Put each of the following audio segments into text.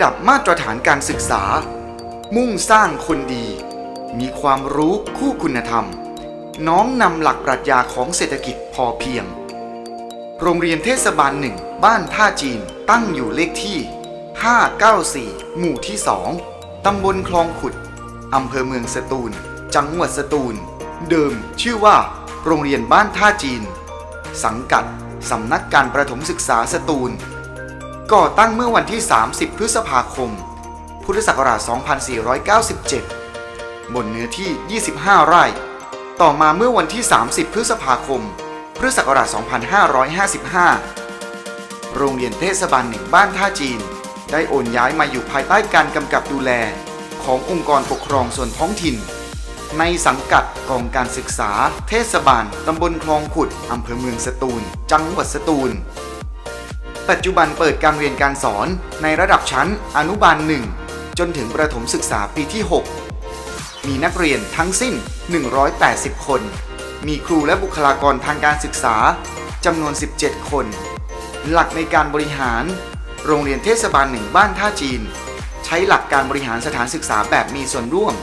ระดับมาตรฐานการศึกษา มุ่งสร้างคนดี มีความรู้คู่คุณธรรม น้อมนำหลักปรัชญาของเศรษฐกิจพอเพียง โรงเรียนเทศบาลหนึ่งบ้านท่าจีนตั้งอยู่เลขที่ 594 หมู่ที่ 2 ตำบลคลองขุด อำเภอเมืองสตูล จังหวัดสตูล เดิมชื่อว่า โรงเรียนบ้านท่าจีน สังกัดสำนักการประถมศึกษาสตูล ก่อตั้งเมื่อวันที่ 30 พฤษภาคม พุทธศักราช 2497 บนเนื้อที่ 25 ไร่ ต่อมาเมื่อวันที่ 30 พฤษภาคม พุทธศักราช 2555 โรงเรียนเทศบาลหนึ่งบ้านท่าจีน ได้โอนย้ายมาอยู่ภายใต้การกำกับดูแลขององค์กรปกครองส่วนท้องถิ่น ในสังกัดกองการศึกษา เทศบาล ตำบลคลองขุด อำเภอเมืองสตูล จังหวัดสตูล ปัจจุบันเปิดการเรียนการสอนในระดับชั้นอนุบาล 1 จนถึงประถมศึกษาปีที่ 6 มีนักเรียนทั้งสิ้น 180 คน มีครูและบุคลากรทางการศึกษาจำนวน 17 คน หลักในการบริหาร โรงเรียนเทศบาลหนึ่งบ้านท่าจีน ใช้หลักการบริหารสถานศึกษาแบบมีส่วนร่วม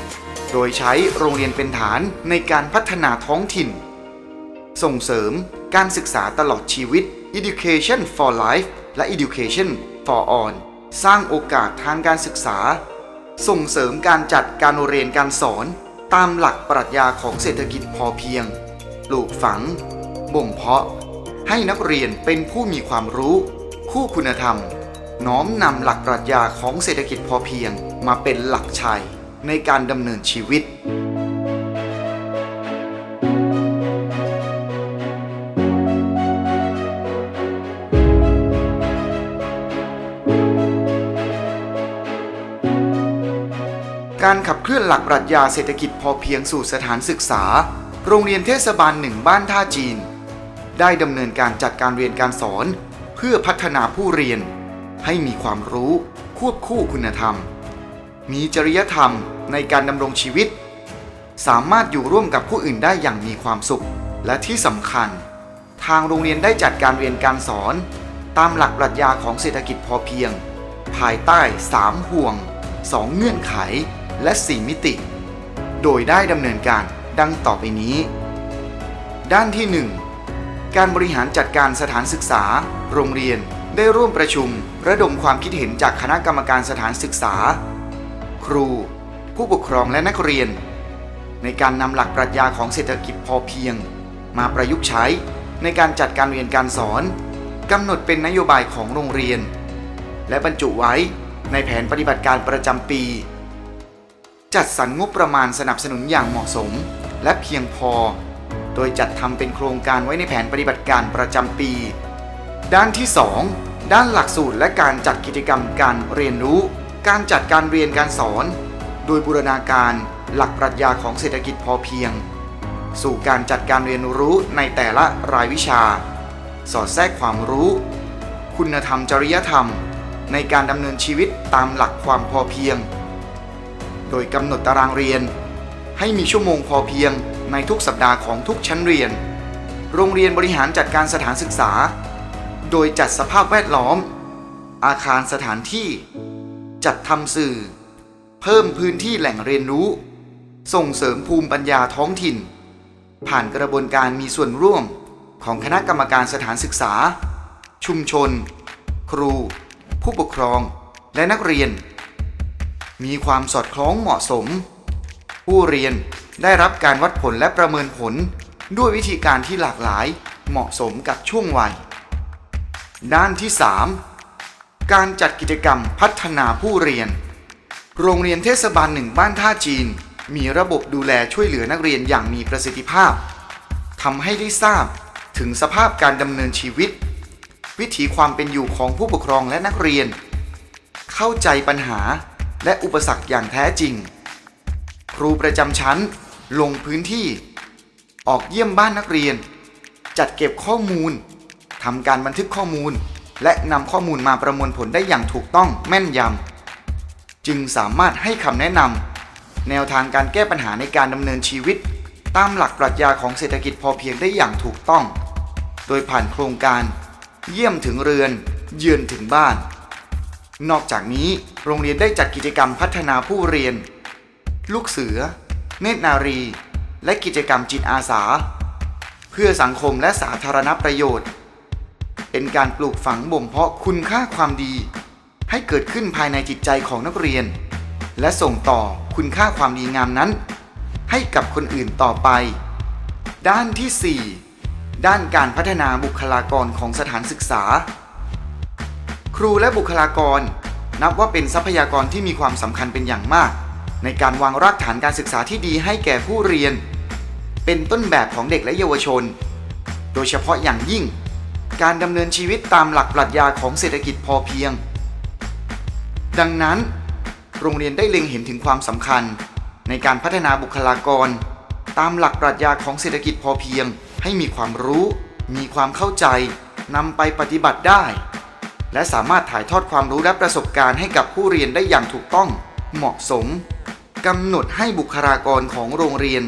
โดยใช้โรงเรียนเป็นฐานในการพัฒนาท้องถิ่น ส่งเสริมการศึกษาตลอดชีวิต Education for Life และ Education for All สร้างโอกาสทางการศึกษา ส่งเสริมการจัดการเรียนการสอน ตามหลักปรัชญาของเศรษฐกิจพอเพียง ปลูกฝัง บ่มเพาะ ให้นักเรียนเป็นผู้มีความรู้ คู่คุณธรรม น้อมนำหลักปรัชญาของเศรษฐกิจพอเพียงมาเป็นหลักชัยในการดำเนินชีวิต การขับเคลื่อนหลักปรัชญาเศรษฐกิจพอเพียงสู่สถานศึกษา โรงเรียนเทศบาลหนึ่งบ้านท่าจีน ได้ดำเนินการจัดการเรียนการสอน เพื่อพัฒนาผู้เรียน ให้มีความรู้ควบคู่คุณธรรม มีจริยธรรมในการดำรงชีวิต สามารถอยู่ร่วมกับผู้อื่นได้อย่างมีความสุข และที่สำคัญ ทางโรงเรียนได้จัดการเรียนการสอน ตามหลักปรัชญาของเศรษฐกิจพอเพียง ภายใต้ 3 ห่วง 2 เงื่อนไข และ 4 มิติ โดยได้ดำเนินการดังต่อไปนี้ ด้านที่ 1 การบริหารจัดการสถานศึกษา โรงเรียนได้ร่วมประชุม ระดมความคิดเห็นจากคณะกรรมการสถานศึกษา ครู ผู้ปกครองและนักเรียน ในการนำหลักปรัชญาของเศรษฐกิจพอเพียง มาประยุกต์ใช้ในการจัดการเรียนการสอนกำหนดเป็นนโยบายของโรงเรียน และบรรจุไว้ในแผนปฏิบัติการประจำปี จัดสรรงบประมาณสนับสนุนอย่างเหมาะสม และเพียงพอ โดยจัดทำเป็นโครงการไว้ในแผนปฏิบัติการประจำปี ด้านที่ 2 ด้านหลักสูตรและการจัดกิจกรรมการเรียนรู้ การจัดการเรียนการสอน โดยบูรณาการหลักปรัชญาของเศรษฐกิจพอเพียง สู่การจัดการเรียนรู้ในแต่ละรายวิชา สอดแทรกความรู้ คุณธรรมจริยธรรม ในการดำเนินชีวิตตามหลักความพอเพียง โดยกำหนดตารางเรียน ให้มีชั่วโมงพอเพียงในทุกสัปดาห์ของทุกชั้นเรียน โรงเรียนบริหารจัดการสถานศึกษา โดยจัดสภาพแวดล้อม อาคารสถานที่ จัดทำสื่อ เพิ่มพื้นที่แหล่งเรียนรู้ ส่งเสริมภูมิปัญญาท้องถิ่น ผ่านกระบวนการมีส่วนร่วมของคณะกรรมการสถานศึกษา ชุมชน ครู ผู้ปกครอง และนักเรียน มีความสอดคล้องเหมาะสม ผู้เรียนได้รับการวัดผลและประเมินผล ด้วยวิธีการที่หลากหลายเหมาะสมกับช่วงวัย ด้านที่ 3 การจัดกิจกรรมพัฒนาผู้เรียน โรงเรียนเทศบาลหนึ่งบ้านท่าจีน มีระบบดูแลช่วยเหลือนักเรียนอย่างมีประสิทธิภาพทำให้ได้ทราบถึงสภาพการดำเนินชีวิต วิถีความเป็นอยู่ของผู้ปกครองและนักเรียน เข้าใจปัญหา และอุปสรรคอย่างแท้จริง ครูประจำชั้นลงพื้นที่ ออกเยี่ยมบ้านนักเรียน จัดเก็บข้อมูลทำการบันทึกข้อมูล และนำข้อมูลมาประมวลผลได้อย่างถูกต้องแม่นยำจึงสามารถให้คำแนะนำแนวทางการแก้ปัญหาในการดำเนินชีวิต ตามหลักปรัชญาของเศรษฐกิจพอเพียงได้อย่างถูกต้อง โดยผ่านโครงการ เยี่ยมถึงเรือน เยือนถึงบ้าน นอกจากนี้โรงเรียนได้จัดกิจกรรมพัฒนาผู้เรียน ลูกเสือ เนตรนารี และกิจกรรมจิตอาสา เพื่อสังคมและสาธารณประโยชน์ เป็นการปลูกฝังบ่มเพาะคุณค่าความดี ให้เกิดขึ้นภายในจิตใจของนักเรียน และส่งต่อคุณค่าความดีงามนั้น ให้กับคนอื่นต่อไป ด้านที่ 4 ด้านการพัฒนาบุคลากรของสถานศึกษา ครูและบุคลากร นับว่าเป็นทรัพยากรที่มีความสำคัญเป็นอย่างมาก ในการวางรากฐานการศึกษาที่ดีให้แก่ผู้เรียน เป็นต้นแบบของเด็กและเยาวชน โดยเฉพาะอย่างยิ่ง การดำเนินชีวิตตามหลักปรัชญาของเศรษฐกิจพอเพียง ดังนั้น โรงเรียนได้เล็งเห็นถึงความสำคัญ ในการพัฒนาบุคลากร ตามหลักปรัชญาของเศรษฐกิจพอเพียง ให้มีความรู้ มีความเข้าใจนำไปปฏิบัติได้ และสามารถถ่ายทอดความรู้และประสบการณ์ให้กับผู้เรียนได้อย่างถูกต้อง เหมาะสมกำหนดให้บุคลากรของโรงเรียน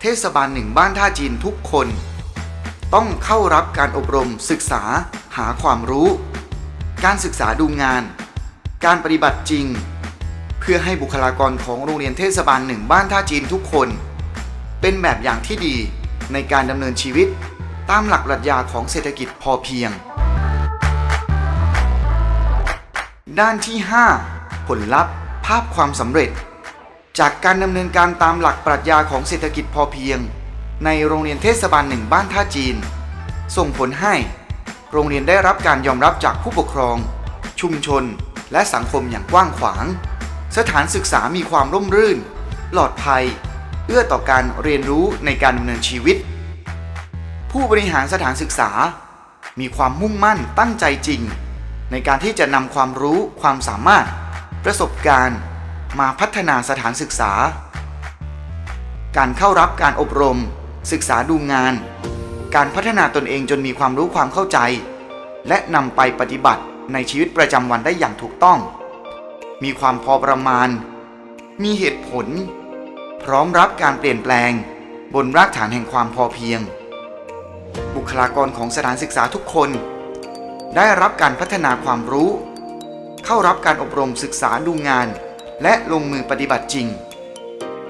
เทศบาลหนึ่งบ้านท่าจีนทุกคน ต้องเข้ารับการอบรมศึกษา หาความรู้ การศึกษาดูงาน การปฏิบัติจริง เพื่อให้บุคลากรของโรงเรียนเทศบาลหนึ่งบ้านท่าจีนทุกคน เป็นแบบอย่างที่ดีในการดำเนินชีวิต ตามหลักปรัชญาของเศรษฐกิจพอเพียง ด้านที่ 5 ผลลัพธ์ภาพความสำเร็จ จากการดำเนินการตามหลักปรัชญาของเศรษฐกิจพอเพียง ในโรงเรียนเทศบาลหนึ่งบ้านท่าจีน ส่งผลให้ โรงเรียนได้รับการยอมรับจากผู้ปกครอง ชุมชน และสังคมอย่างกว้างขวาง สถานศึกษามีความร่มรื่น ปลอดภัย เอื้อต่อการเรียนรู้ในการดำเนินชีวิต ผู้บริหารสถานศึกษา มีความมุ่งมั่นตั้งใจจริง ในการที่จะนำความรู้ความสามารถ ประสบการณ์ มาพัฒนาสถานศึกษา การเข้ารับการอบรม ศึกษาดูงาน การพัฒนาตนเองจนมีความรู้ความเข้าใจ และนำไปปฏิบัติในชีวิตประจำวันได้อย่างถูกต้อง มีความพอประมาณ มีเหตุผล พร้อมรับการเปลี่ยนแปลง บนรากฐานแห่งความพอเพียง บุคลากรของสถานศึกษาทุกคน ได้รับการพัฒนาความรู้ เข้ารับการอบรมศึกษาดูงาน และลงมือปฏิบัติจริง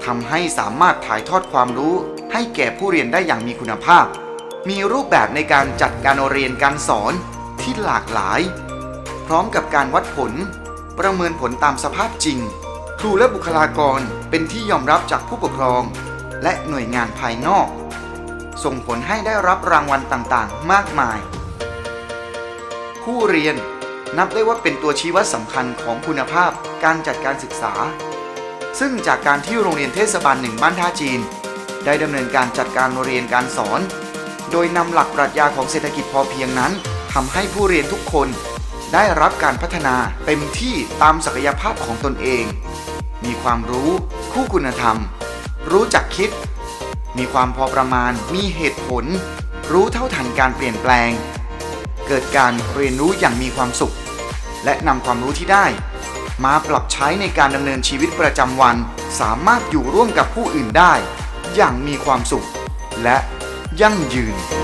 ทำให้สามารถถ่ายทอดความรู้ให้แก่ผู้เรียนได้อย่างมีคุณภาพ มีรูปแบบในการจัดการเรียนการสอนที่หลากหลาย พร้อมกับการวัดผล ประเมินผลตามสภาพจริง ครูและบุคลากรเป็นที่ยอมรับจากผู้ปกครอง และหน่วยงานภายนอก ส่งผลให้ได้รับรางวัลต่างๆ มากมาย ผู้เรียน นับได้ว่าเป็นตัวชี้วัดสำคัญของคุณภาพการจัดการศึกษา ซึ่งจากการที่โรงเรียนเทศบาลหนึ่งบ้านท่าจีน ได้ดำเนินการจัดการเรียนการสอน โดยนำหลักปรัชญาของเศรษฐกิจพอเพียงนั้นทำให้ผู้เรียนทุกคนได้รับการพัฒนาเต็มที่ตามศักยภาพของตนเอง มีความรู้ คู่คุณธรรม รู้จักคิด มีความพอประมาณ มีเหตุผล รู้เท่าทันการเปลี่ยนแปลง เกิดการเรียนรู้อย่างมีความสุข และนำความรู้ที่ได้ มาปรับใช้ในการดำเนินชีวิตประจำวัน สามารถอยู่ร่วมกับผู้อื่นได้ อย่างมีความสุข และยั่งยืน